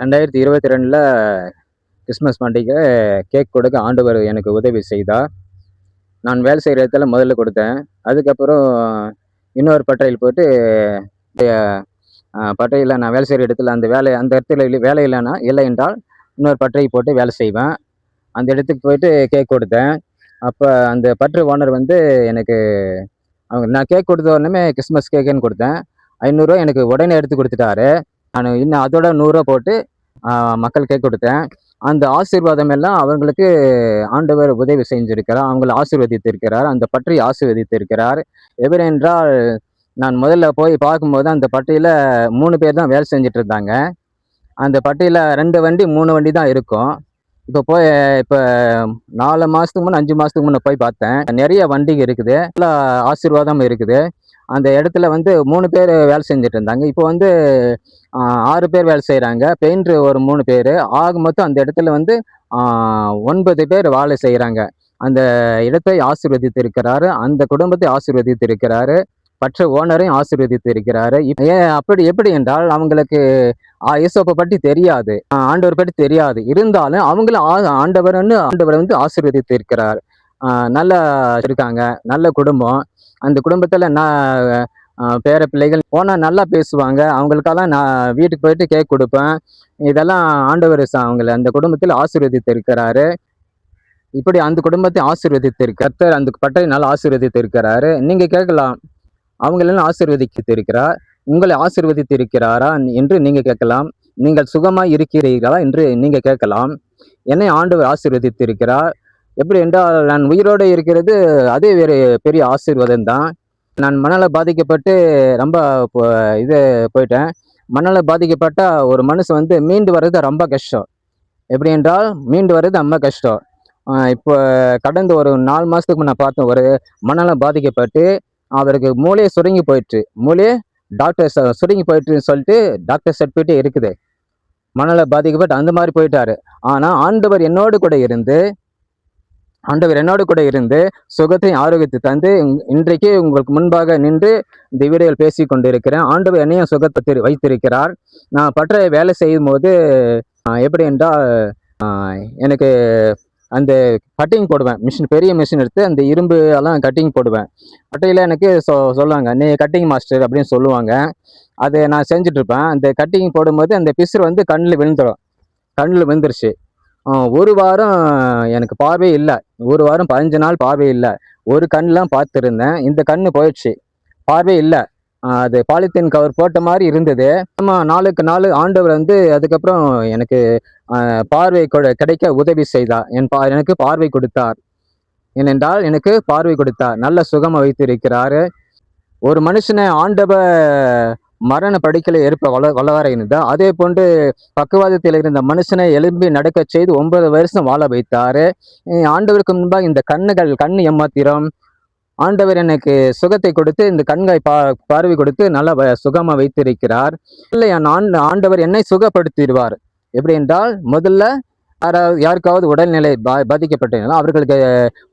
ரெண்டாயிரத்தி இருபத்தி ரெண்டில் கிறிஸ்மஸ் பண்டிகை கேக் கொடுக்க ஆண்டவர் எனக்கு உதவி செய்தார் நான் வேலை செய்கிற இடத்துல முதல்ல கொடுத்தேன். அதுக்கப்புறம் இன்னொரு பட்டறையில் போயிட்டு பட்டறையில் நான் வேலை செய்கிற இடத்துல அந்த வேலை அந்த இடத்துல இல்லை வேலை இல்லைன்னா இல்லை என்றால் இன்னொரு பட்டறை போட்டு வேலை செய்வேன். அந்த இடத்துக்கு போயிட்டு கேக் கொடுத்தேன். அப்போ அந்த பற்று ஓனர் வந்து எனக்கு அவங்க நான் கேக் கொடுத்த உடனே கிறிஸ்மஸ் கேக்குன்னு கொடுத்தேன். ஐநூறுரூவா எனக்கு உடனே எடுத்து கொடுத்துட்டாரு. நான் இன்னும் அதோட நூறுரூவா போட்டு மக்கள் கேக் கொடுத்தேன். அந்த ஆசீர்வாதம் எல்லாம் அவங்களுக்கு ஆண்டவர் உதவி செஞ்சிருக்கிறார். அவங்களை ஆசீர்வதித்திருக்கிறார். அந்த பற்றி ஆசீர்வதித்திருக்கிறார். எவர் என்றால் நான் முதல்ல போய் பார்க்கும்போது அந்த பட்டியில் மூணு பேர் தான் வேலை செஞ்சுட்டு இருந்தாங்க அந்த பட்டியில் ரெண்டு வண்டி மூணு வண்டி தான் இருக்கும். இப்போ போய் இப்போ நாலு மாதத்துக்கு முன்னே அஞ்சு மாதத்துக்கு முன்னே போய் பார்த்தேன். நிறைய வண்டிங்க இருக்குது. நல்லா ஆசீர்வாதம் இருக்குது. அந்த இடத்துல வந்து மூணு பேர் வேலை செஞ்சுட்டு இருந்தாங்க. இப்போ வந்து ஆறு பேர் வேலை செய்கிறாங்க பெயிண்ட்ரு ஒரு மூணு பேர். ஆக மொத்தம் அந்த இடத்துல வந்து ஒன்பது பேர் வேலை செய்கிறாங்க அந்த இடத்தை ஆசீர்வதித்து இருக்கிறாரு அந்த குடும்பத்தை ஆசீர்வதித்து இருக்கிறாரு பற்ற ஓனரையும் ஆசீர்வதித்து இருக்கிறாரு இப்ப ஏன் அப்படி எப்படி என்றால் அவங்களுக்கு ஆஹ், பற்றி தெரியாது. ஆண்டவர் பற்றி தெரியாது. இருந்தாலும் அவங்களும் ஆ- ஆண்டவர்னு ஆண்டவர் வந்து ஆசீர்வதித்து இருக்கிறார் நல்லா நல்ல இருக்காங்க. நல்ல குடும்பம். அந்த குடும்பத்தில் நான் பேர பிள்ளைகள் போனால் நல்லா பேசுவாங்க. அவங்களுக்கெல்லாம் நான் வீட்டுக்கு போயிட்டு கேக் கொடுப்பேன். இதெல்லாம் ஆண்டவர் அவங்கள அந்த குடும்பத்தில் ஆசீர்வதித்து இருக்கிறாரு இப்படி அந்த குடும்பத்தை ஆசீர்வதித்து கர்த்தர் அந்த பட்டை நல்லா ஆசீர்வதித்து இருக்கிறாரு நீங்கள் கேட்கலாம் அவங்களெல்லாம் ஆசீர்வதித்து இருக்கிறார் உங்களை ஆசீர்வதித்து இருக்கிறாரா என்று நீங்கள் கேட்கலாம். நீங்கள் சுகமாக இருக்கிறீர்களா என்று நீங்கள் கேட்கலாம். என்னை ஆண்டவர் ஆசீர்வதித்து இருக்கிறார் எப்படி என்றால் நான் உயிரோடு இருக்கிறது அதே வேறு பெரிய ஆசீர்வாதம் தான். நான் மணலில் பாதிக்கப்பட்டு ரொம்ப இது போயிட்டேன். மணலில் பாதிக்கப்பட்டால் ஒரு மனுஷன் வந்து மீண்டு வர்றது ரொம்ப கஷ்டம். எப்படி என்றால் மீண்டு வர்றது ரொம்ப கஷ்டம். இப்போ கடந்த ஒரு நாலு மாதத்துக்கு நான் பார்த்தேன் ஒரு மணல பாதிக்கப்பட்டு அவருக்கு மூளையை சுருங்கி போயிட்டு மூளையே டாக்டர் ச- சுருங்கி போயிட்டுன்னு சொல்லிட்டு டாக்டர் சர்டிஃபிகேட்டே இருக்குது. மணலை பாதிக்கப்பட்டு அந்த மாதிரி போயிட்டாரு. ஆனால் ஆண்டவர் என்னோடு கூட இருந்து ஆண்டவர் என்னோடு கூட இருந்து சுகத்தையும் ஆரோக்கியத்தை தந்து இன்றைக்கு உங்களுக்கு முன்பாக நின்று இந்த வீடியோவில் பேசி கொண்டிருக்கிறேன். ஆண்டவர் என்னையும் சுகத்தை திரு- வைத்திருக்கிறார். நான் பற்ற வேலை செய்யும் போது எப்படி என்றால் எனக்கு அந்த கட்டிங் போடுவேன். மிஷின் பெரிய மிஷின் எடுத்து அந்த இரும்பு எல்லாம் கட்டிங் போடுவேன். பட்டையில் எனக்கு சொ சொல்லுவாங்க நீ கட்டிங் மாஸ்டர் அப்படின்னு சொல்லுவாங்க. அதை நான் செஞ்சுட்ருப்பேன் அந்த கட்டிங் போடும்போது அந்த பிசுறு வந்து கண்ணில் விழுந்துடும் கண்ணில் விழுந்துருச்சு. ஒரு வாரம் எனக்கு பார்வை இல்லை. ஒரு வாரம் பதினஞ்சு நாள் பார்வை இல்லை. ஒரு கண்ணெலாம் பார்த்துருந்தேன். இந்த கண் போயிடுச்சு. பார்வை இல்லை. அது பாலித்தீன் கவர் போட்ட மாதிரி இருந்தது. ஆமாம் நாளுக்கு நாள் ஆண்டவர் வந்து அதுக்கப்புறம் எனக்கு பார்வை கொட- கிடைக்க உதவி செய்தார். என் பா எனக்கு பார்வை கொடுத்தார். ஏனென்றால் எனக்கு பார்வை கொடுத்தார். நல்ல சுகமாக வைத்திருக்கிறாரு. ஒரு மனுஷனை ஆண்டவர் மரண படுக்கையில ஏற்ப வள வளவர இருந்தா அதே போன்று பக்குவாதத்தில் இருந்த மனுஷனை எழும்பி நடக்க செய்து ஒன்பது வருஷம் வாழ வைத்தாரு. ஆண்டவருக்கு முன்பாக இந்த கண்ணுகள் கண் எம்மாத்திரம். ஆண்டவர் எனக்கு சுகத்தை கொடுத்து இந்த கண்களை பா பார்வை கொடுத்து நல்லா சுகமாக வைத்திருக்கிறார். இல்லை என் ஆண்டவர் என்னை சுகப்படுத்திடுவார். எப்படி என்றால் முதல்ல யாருக்காவது உடல்நிலை பா பாதிக்கப்பட்டிருந்தால் அவர்களுக்கு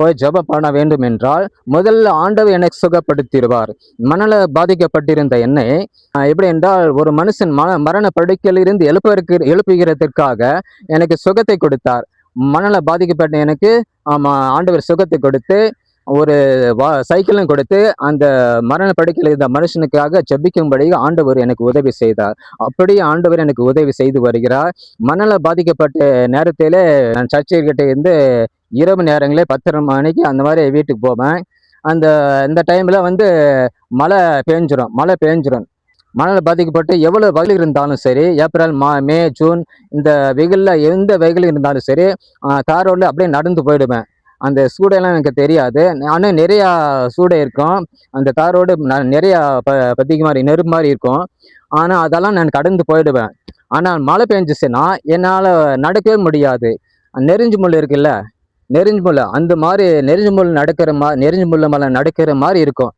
போய் ஜபம் பண்ண வேண்டும் என்றால் முதல்ல ஆண்டவர் எனக்கு சுகப்படுத்திடுவார். மனல பாதிக்கப்பட்டிருந்த என்னை எப்படி என்றால் ஒரு மனுஷன் ம மரண படுக்கையிலிருந்து எழுப்பதற்கு எழுப்புகிறதற்காக எனக்கு சுகத்தை கொடுத்தார். மனல பாதிக்கப்பட்ட எனக்கு ஆமாம் ஆண்டவர் சுகத்தை கொடுத்து ஒரு வா சைக்கிளும் கொடுத்து அந்த மரண படுக்கையில் இருந்த மனுஷனுக்காக ஜெபிக்கும்படி ஆண்டவர் எனக்கு உதவி செய்தார். அப்படி ஆண்டவர் எனக்கு உதவி செய்து வருகிறார். மணல பாதிக்கப்பட்ட நேரத்தில் நான் சர்ச்சைக்கிட்ட இருந்து இரவு நேரங்களே பத்தரை மணிக்கு அந்த மாதிரி வீட்டுக்கு போவேன். அந்த இந்த டைமில் வந்து மழை பேஞ்சிரும் மழை பேஞ்சிரும். மணல் பாதிக்கப்பட்டு எவ்வளோ வெயில் இருந்தாலும் சரி ஏப்ரல் மா மே ஜூன் இந்த வெயிலில் எந்த வெயில் இருந்தாலும் சரி தாரோடில் அப்படியே நடந்து போயிடுவேன். அந்த சூடெல்லாம் எனக்கு தெரியாது. ஆனால் நிறையா சூடு இருக்கும். அந்த தார் ந- நிறையா ப பத்திக்கு மாதிரி நெருப்பு மாதிரி இருக்கும். ஆனால் அதெல்லாம் நான் கடந்து போயிடுவேன். ஆனால் மழை பெஞ்சிச்சுன்னா என்னால் நடக்கவே முடியாது. நெறிஞ்சு முள் இருக்குல்ல? நெறிஞ்சு முள். அந்த மாதிரி நெறிஞ்சு முள் நடக்கிற மா நெறிஞ்சு முள் மேலே நடக்கிற மாதிரி இருக்கும்.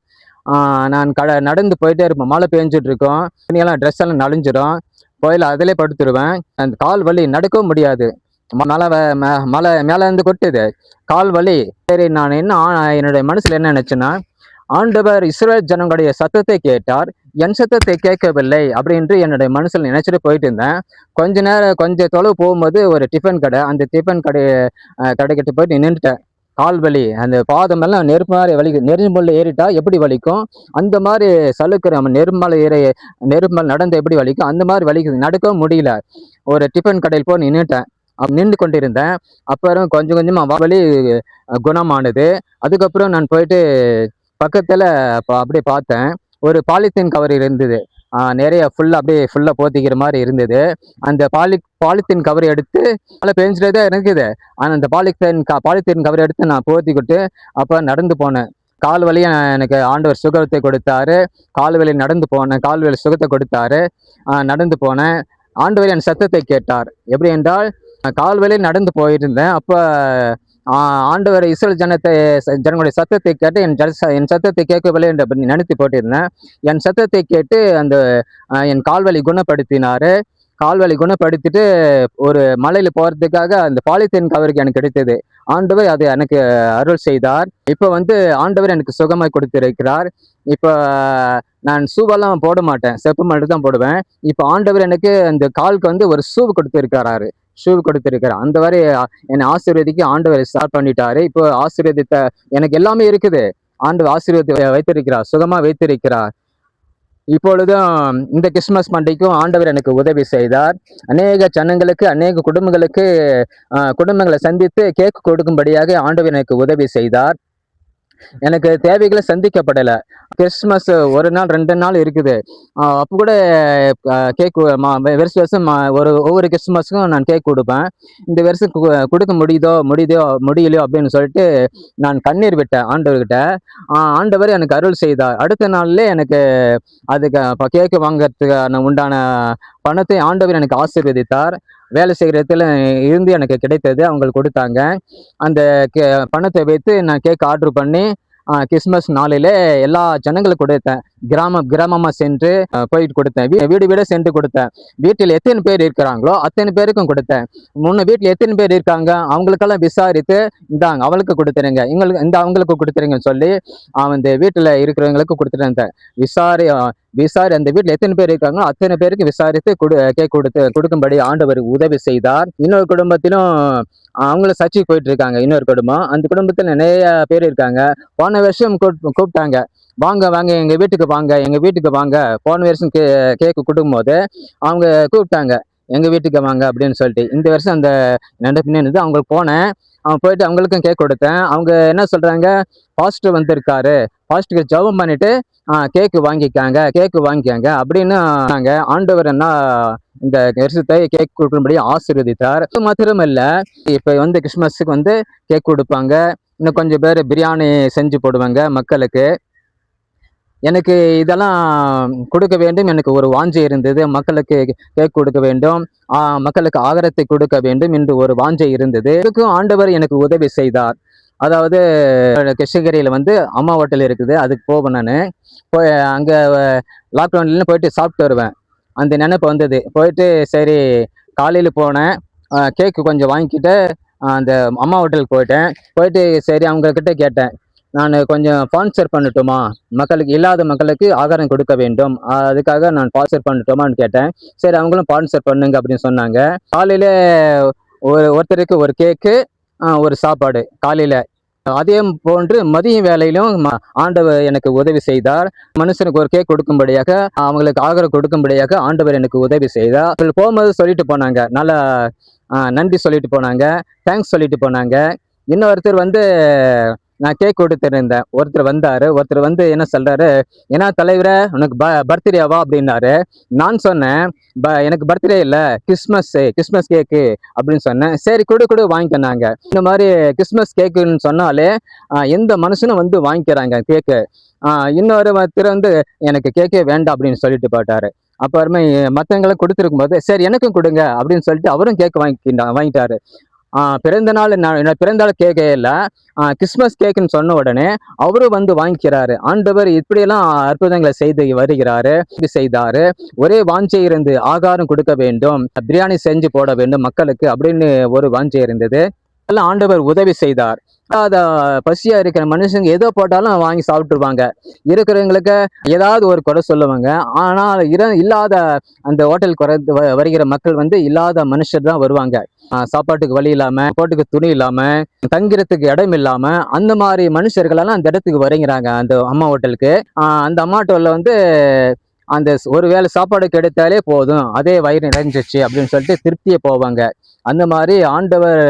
நான் கட நடந்து போயிட்டே இருப்பேன். மழை பெஞ்சிட்டு இருக்கோம். துணியெல்லாம் ட்ரெஸ் எல்லாம் நனைஞ்சிடும் கோயில் அதிலே படுத்துருவேன். அந்த கால் வலி நடக்கவும் முடியாது. மழை ம- மழை மேலே இருந்து கொட்டுது. கால் வலி. சரி நான் என்ன என்னுடைய மனசில் என்ன நினச்சேன்னா ஆண்டவர் இஸ்ரேல் ஜனங்களுடைய சத்தத்தை கேட்டார். என் சத்தத்தை கேட்கவில்லை அப்படின்ட்டு என்னுடைய மனசில் நினைச்சிட்டு போயிட்டு இருந்தேன் கொஞ்ச நேரம் கொஞ்சம் தொலைவு போகும்போது ஒரு டிஃபன் கடை அந்த டிஃபன் கடை அஹ், கடைக்கிட்ட போயிட்டு நின்றுட்டேன். கால் வலி. அந்த பாதமெல்லாம் நெருப்பு மாதிரி வலிக்கு நெரும்புள்ள ஏறிட்டா எப்படி வலிக்கும்? அந்த மாதிரி சலுக்கிற நம்ம நெருமலை ஏற நெருமல் நடந்து எப்படி வலிக்கும்? அந்த மாதிரி வலிக்குது. நடக்கவும் முடியல. ஒரு டிஃபன் கடையில் போய் நின்றுட்டேன். நின்று கொண்டிருந்தேன். அப்புறம் கொஞ்சம் கொஞ்சமாக வலி குணமானது. அதுக்கப்புறம் நான் போயிட்டு பக்கத்தில் அப்படியே பார்த்தேன். ஒரு பாலித்தீன் கவர் இருந்தது. நிறைய ஃபுல்லாக அப்படியே ஃபுல்லாக போத்திக்கிற மாதிரி இருந்தது. அந்த பாலி பாலித்தீன் கவர் எடுத்து மழை பெஞ்சிட்டே தான் இருக்குது ஆனால் அந்த பாலித்தீன் க பாலித்தீன் கவர் எடுத்து நான் போத்திக்கிட்டு அப்போ நடந்து போனேன். கால் வழியை எனக்கு ஆண்டவர் சுகத்தை கொடுத்தாரு. கால் வலி நடந்து போனேன். கால் வழி சுகத்தை கொடுத்தாரு. நடந்து போனேன். ஆண்டவர் என் சத்தத்தை கேட்டார். எப்படி என்றால் கால் வலி நடந்து போயிருந்தேன். அப்போ ஆண்டவர் இஸ்ரேல் ஜனத்தை ஜனங்களுடைய சத்தத்தை கேட்டு என் ஜன- என் சத்தத்தை கேட்கவில்லை என்று நினைத்து போட்டிருந்தேன். என் சத்தத்தை கேட்டு அந்த என் கால்வழி குணப்படுத்தினார். கால்வழி குணப்படுத்திட்டு ஒரு மலையில் போகிறதுக்காக அந்த பாலித்தீன் கவருக்கு எனக்கு கிடைத்தது. ஆண்டவர் அதை எனக்கு அருள் செய்தார். இப்போ வந்து ஆண்டவர் எனக்கு சுகமாக கொடுத்திருக்கிறார். இப்போ நான் ஷூவெல்லாம் போட மாட்டேன். செப்பு மட்டும் தான் போடுவேன். இப்போ ஆண்டவர் எனக்கு அந்த காலுக்கு வந்து ஒரு ஷூ கொடுத்துருக்கிறாரு. ஷூ கொடுத்திருக்கிறார். அந்த வரை என்னை ஆசீர்வதிக்கு ஆண்டவர் ஸ்டார்ட் பண்ணிட்டாரு. இப்போ ஆசீர்வதித்த எனக்கு எல்லாமே இருக்குது. ஆண்டு ஆசீர்வதி வைத்திருக்கிறார் சுகமாக வைத்திருக்கிறார். இப்பொழுதும் இந்த கிறிஸ்மஸ் பண்டிகைக்கும் ஆண்டவர் எனக்கு உதவி செய்தார். அநேக ஜனங்களுக்கு அநேக குடும்பங்களுக்கு குடும்பங்களை சந்தித்து கேக் கொடுக்கும்படியாக ஆண்டவர் எனக்கு உதவி செய்தார். எனக்கு தேவைகளை சந்திக்கப்படலை. கிறிஸ்மஸ் ஒரு நாள் ரெண்டு நாள் இருக்குது. அப்போ கூட கேக் வருஷம் வருஷம் மா- ஒரு ஒவ்வொரு கிறிஸ்மஸ்க்கும் நான் கேக் கொடுப்பேன். இந்த வருஷம் கு- கொடுக்க முடியுதோ முடியுதோ முடியலையோ அப்படின்னு சொல்லிட்டு நான் கண்ணீர் விட்டேன் ஆண்டவர்கிட்ட. ஆண்டவர் எனக்கு அருள் செய்தார். அடுத்த நாள்ல எனக்கு அதுக்கு கேக்கு வாங்குறதுக்கான உண்டான பணத்தை ஆண்டவர் எனக்கு ஆசீர்வதித்தார். வேலை செய்கிற இடத்துல இருந்து எனக்கு கிடைத்தது. அவங்களுக்கு கொடுத்தாங்க. அந்த கே பணத்தை வைத்து நான் கேக் ஆர்டர் பண்ணி கிறிஸ்மஸ் நாளிலே எல்லா ஜனங்களுக்கு கொடுத்தேன். கிராமம் கிராமமாக சென்று போயிட்டு கொடுத்தேன். வீ- வீடு சென்று கொடுத்தேன். வீட்டில் எத்தனை பேர் இருக்கிறாங்களோ அத்தனை பேருக்கும் கொடுத்தேன். முன்ன வீட்டில் எத்தனை பேர் இருக்காங்க? அவங்களுக்கெல்லாம் விசாரித்து இந்தாங்க அவளுக்கு கொடுத்துருங்க. எங்களுக்கு இந்த அவங்களுக்கு கொடுத்துருங்கன்னு சொல்லி அவன் இந்த வீட்டில் இருக்கிறவங்களுக்கு கொடுத்துருந்தேன். விசாரி விசாரி அந்த வீட்டில் எத்தனை பேர் இருக்காங்களோ அத்தனை பேருக்கு விசாரித்து கொடு கேக் கொடுத்து கொடுக்கும்படி ஆண்டவர் உதவி செய்தார். இன்னொரு குடும்பத்திலும் அவங்களும் சர்ச்சைக்கு போயிட்டு இருக்காங்க இன்னொரு குடும்பம். அந்த குடும்பத்தில் நிறைய பேர் இருக்காங்க. போன வருஷம் கூப்~ கூப்பிட்டாங்க. வாங்க வாங்க எங்க வீட்டுக்கு வாங்க எங்க வீட்டுக்கு வாங்க போன வருஷம் கே கேக்கு கொடுக்கும்போது அவங்க கூப்பிட்டாங்க எங்க வீட்டுக்கு வாங்க அப்படின்னு சொல்லிட்டு. இந்த வருஷம் அந்த ரெண்டு அவங்களுக்கு போனேன். அவன் போயிட்டு அவங்களுக்கும் கேக் கொடுத்தேன். அவங்க என்ன சொல்றாங்க? பாஸ்டர் வந்திருக்காரு. பாஸ்டருக்கு ஜெபம் பண்ணிட்டு கேக்கு வாங்கிக்காங்க கேக்கு வாங்கிக்காங்க அப்படின்னு நாங்கள் ஆண்டவர் என்ன இந்த வருஷத்தை கேக் கொடுக்கும்படி ஆசீர்வதித்தார். அது மாத்திரம் இல்ல இப்ப வந்து கிறிஸ்மஸுக்கு வந்து கேக் கொடுப்பாங்க. இன்னும் கொஞ்சம் பேர் பிரியாணி செஞ்சு போடுவாங்க மக்களுக்கு. எனக்கு இதெல்லாம் கொடுக்க வேண்டும். எனக்கு ஒரு வாஞ்சை இருந்தது. மக்களுக்கு கேக் கொடுக்க வேண்டும். மக்களுக்கு ஆகாரத்தை கொடுக்க வேண்டும். என்று ஒரு வாஞ்சை இருந்தது. இதுக்கும் ஆண்டவர் எனக்கு உதவி செய்தார். அதாவது கிருஷ்ணகிரியில் வந்து அம்மா ஹோட்டல் இருக்குது. அதுக்கு போவேன் நான். போய் அங்கே லாக்டவுன்ல போயிட்டு சாப்பிட்டு வருவேன். அந்த நினைப்பு வந்தது. போயிட்டு சரி காலையில் போனேன். கேக்கு கொஞ்சம் வாங்கிக்கிட்டு அந்த அம்மா ஹோட்டலுக்கு போயிட்டேன். போயிட்டு சரி அவங்கக்கிட்ட கேட்டேன். நான் கொஞ்சம் ஸ்பான்சர் பண்ணட்டுமா? மக்களுக்கு இல்லாத மக்களுக்கு ஆகாரம் கொடுக்க வேண்டும். அதுக்காக நான் ஸ்பான்சர் பண்ணட்டுமான்னு கேட்டேன். சரி அவங்களும் ஸ்பான்சர் பண்ணுங்க அப்படின்னு சொன்னாங்க. காலையில் ஒரு ஒருத்தருக்கு ஒரு கேக்கு ஒரு சாப்பாடு. காலையில். அதே போன்று மதிய வேலையிலும் ஆண்டவர் எனக்கு உதவி செய்தார். மனுஷனுக்கு ஒரு கேக் கொடுக்கும்படியாக அவங்களுக்கு ஆகாரம் கொடுக்கும்படியாக ஆண்டவர் எனக்கு உதவி செய்தார். அவர்கள் போகும்போது சொல்லிட்டு போனாங்க. நல்லா நன்றி சொல்லிட்டு போனாங்க. தேங்க்ஸ் சொல்லிட்டு போனாங்க. இன்னொருத்தர் வந்து நான் கேக் கொடுத்துருந்தேன் ஒருத்தர் வந்தாரு. ஒருத்தர் வந்து என்ன சொல்றாரு? ஏன்னா தலைவரே உனக்கு ப பர்த்டேவா அப்படின்னாரு. நான் சொன்னேன் ப எனக்கு பர்த்டே இல்லை. கிறிஸ்மஸ் கிறிஸ்மஸ் கேக்கு அப்படின்னு சொன்னேன். சரி கொடு கொடு வாங்கிக்கினாங்க இந்த மாதிரி கிறிஸ்மஸ் கேக்குன்னு சொன்னாலே ஆஹ் எந்த மனுஷனும் வந்து வாங்கிக்கிறாங்க கேக்கு இன்னொரு ஒருத்தர் வந்து எனக்கு கேக்கே வேண்டாம் அப்படின்னு சொல்லிட்டு போட்டாரு அப்புறமே மற்றவங்களுக்கு கொடுத்துருக்கும் போது சரி எனக்கும் கொடுங்க அப்படின்னு சொல்லிட்டு அவரும் கேக் வாங்கிக்கிட்டா வாங்கிட்டாரு. பிறந்த நாள் நான் என்னோட பிறந்த நாள் கேக்கே இல்லை. கிறிஸ்மஸ் கேக்குன்னு சொன்ன உடனே அவரும் வந்து வாங்கிக்கிறாரு. ஆண்டவர் இப்படியெல்லாம் அற்புதங்களை செய்து வருகிறாரு செய்தாரு. ஒரே வாஞ்சை இருந்து ஆகாரம் கொடுக்க வேண்டும் பிரியாணி செஞ்சு போட வேண்டும் மக்களுக்கு அப்படின்னு ஒரு வாஞ்சை இருந்தது. எல்லாம் ஆண்டவர் உதவி செய்தார். அதை பசியாக இருக்கிற மனுஷங்க எதோ போட்டாலும் வாங்கி சாப்பிட்ருவாங்க இருக்கிறவங்களுக்கு ஏதாவது ஒரு குறை சொல்லுவாங்க. ஆனால் இர இல்லாத அந்த ஹோட்டல் குறை வ- வருகிற மக்கள் வந்து இல்லாத மனுஷர் தான் வருவாங்க. சாப்பாட்டுக்கு வழி இல்லாமல் போட்டுக்கு துணி இல்லாமல் தங்கிறதுக்கு இடம் இல்லாமல் அந்த மாதிரி மனுஷர்களெல்லாம் அந்த இடத்துக்கு வருகிறாங்க. அந்த அம்மா ஹோட்டலுக்கு. அந்த அம்மா ஹோட்டலில் வந்து அந்த ஒரு வேளை சாப்பாடு கிடைத்தாலே போதும். அதே வயிறு நிறைஞ்சிச்சு அப்படின்னு சொல்லிட்டு திருப்தியே போவாங்க. அந்த மாதிரி ஆண்டவர்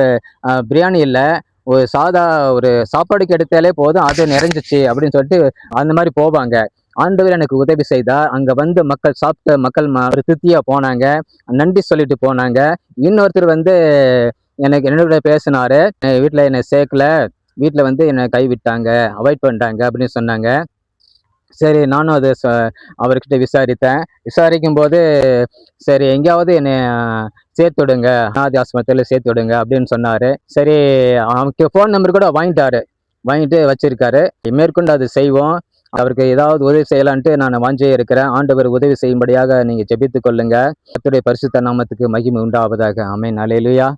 பிரியாணி இல்லை. ஒரு சாதா ஒரு சாப்பாடு கிடைத்தாலே போதும் அது நிறைஞ்சிச்சு அப்படின்னு சொல்லிட்டு அந்த மாதிரி போவாங்க. ஆண்டவர் எனக்கு உதவி செய்தார். அங்கே வந்து மக்கள் சாப்பிட்ட மக்கள் ஒரு திருப்தியா போனாங்க. நன்றி சொல்லிட்டு போனாங்க. இன்னொருத்தர் வந்து எனக்கு என்னோட பேசினாரு. "என் என்னை சேர்க்கல. வீட்டில் வந்து என்னை கைவிட்டாங்க. அவாய்ட் பண்ணிட்டாங்க அப்படின்னு சொன்னாங்க. சரி நானும் அதை ச- அவர்கிட்ட விசாரித்தேன். விசாரிக்கும் போது சரி எங்கேயாவது என்னை சேர்த்து விடுங்க அனாதி ஆஸ்பத்திரியில் சேர்த்து விடுங்க அப்படின்னு சொன்னார். சரி அவனுக்கு ஃபோன் நம்பர் கூட வாங்கிட்டாரு. வாங்கிட்டு வச்சிருக்காரு. மேற்கொண்டு அது செய்வோம். அவருக்கு ஏதாவது உதவி செய்யலான்ட்டு நான் வாஞ்சே இருக்கிறேன். ஆண்டவர் உதவி செய்யும்படியாக நீங்கள் ஜெபித்து கொள்ளுங்க. கர்த்தருடைய பரிசுத்த நாமத்துக்கு மகிமை உண்டாவதாக. அமை அல்லேலூயா